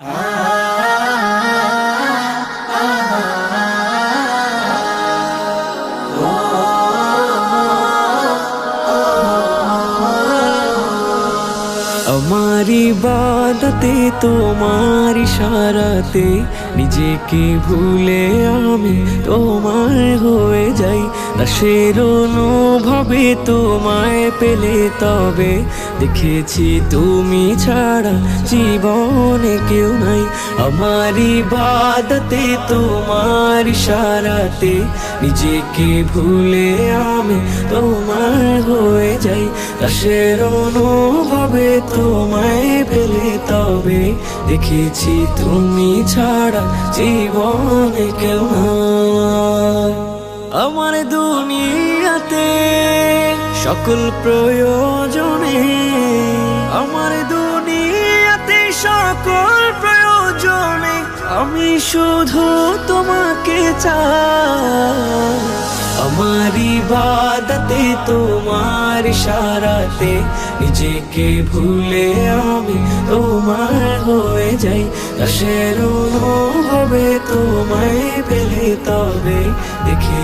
আমার ইবাদতে তোমার ইশারাতে নিজেকে ভুলে আমি তোমার হয়ে যাই। দাসের অনুভবে তোমায় পেলে তবে দেখেছি তুমি ছাড়া জীবনে কেউ নাই আমার ইবাদতে তোমার ইশারাতে, নিজেকে ভুলে আমি তোমার হয়ে যাই দাসের অনুভবে তোমায় পেলে তবে দেখেছি তুমি ছাড়া জীবনে কেউ নাই। আমার দুনিয়াতে সকল প্রয়োজনে, আমার দুনিয়াতে সকল প্রয়োজনে, আমি শুধু তোমাকে চাই। আমার ইবাদতে, তোমার ইশারাতে, নিজেকে ভুলে আমি তোমার হয়ে যাই। দাসের অনুভবে তোমায় পেলে তবে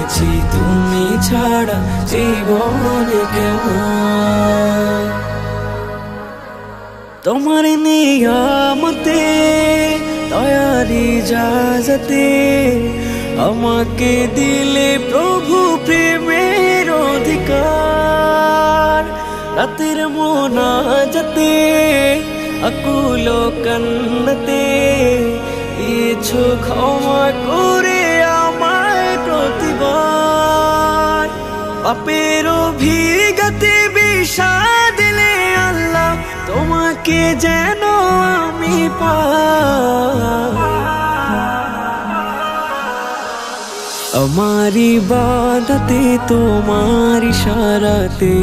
দেখেছি তুমি ছাড়া জীবনে কেউ নাই। তোমার নিয়ামতে, দয়ারি জাজতে আমাকে দিলে প্রভু প্রেমের অধিকার রাতের মোনাজাতে, আকুল কান্নতে ইচ্ছু ক্ষমা পাপের অভিগতে বিষা দিলে আল্লাহ তোমাকে যেন আমি আমারি বাদাতে তোমার ইশারাতে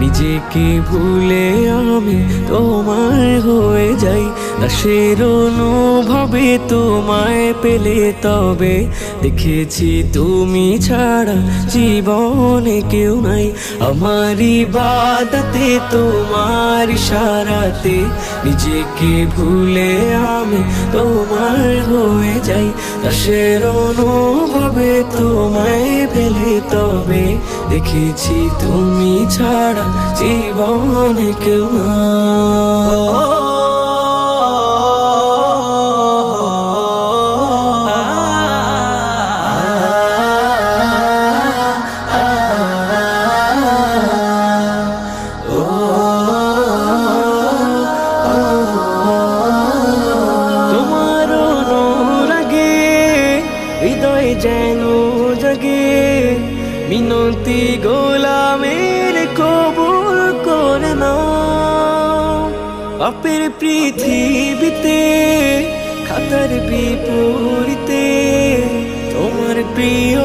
নিজেকে ভুলে আমি তোমার হয়ে যাই। দাসের অনুভবে তোমায় পেলে তবে দেখেছি তুমি ছাড়া জীবনে কেউ নাই। আমার ইবাদতে তোমার ইশারাতে নিজেকে ভুলে আমি তোমার হয়ে যাই। দাসের অনুভবে তোমায় পেলে তবে দেখেছি তুমি ছাড়া জীবনে কেউ হৃদয় যেন জাগে। মিনতি গোলামের কবুল করে না পাপের পৃথিবীতে, খাতার বিপরীতে, তোমার প্রিয়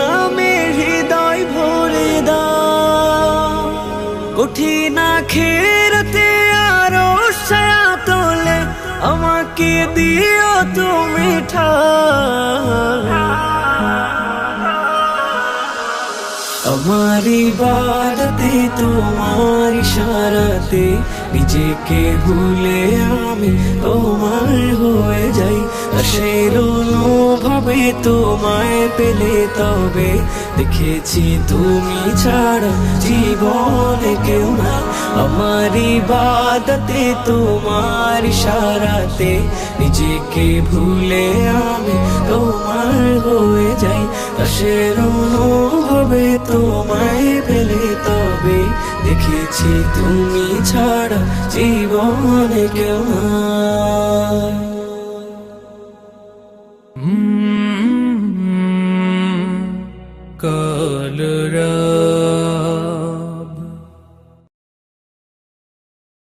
নামে হৃদয় ভরে দাও। কঠিন খেরতে আরও ছায়া তোলে, আমাকে দিও তুমি ঠাই আমার ইবাদতে, তোমার ইশারাতে, নিজেকে ভুলে আমি তোমার হয়ে যাই। দাসের অনুভবে তোমায় পেলে তবে, দেখেছি তুমি ছাড়া জীবনে কেউ না আমার ইবাদতে, তোমার ইশারাতে, নিজেকে ভুলে আমি তোমার হয়ে যাই। দাসের অনুভবে দেখেছি তুমি ছাড়া জীবনে কেউ। কাল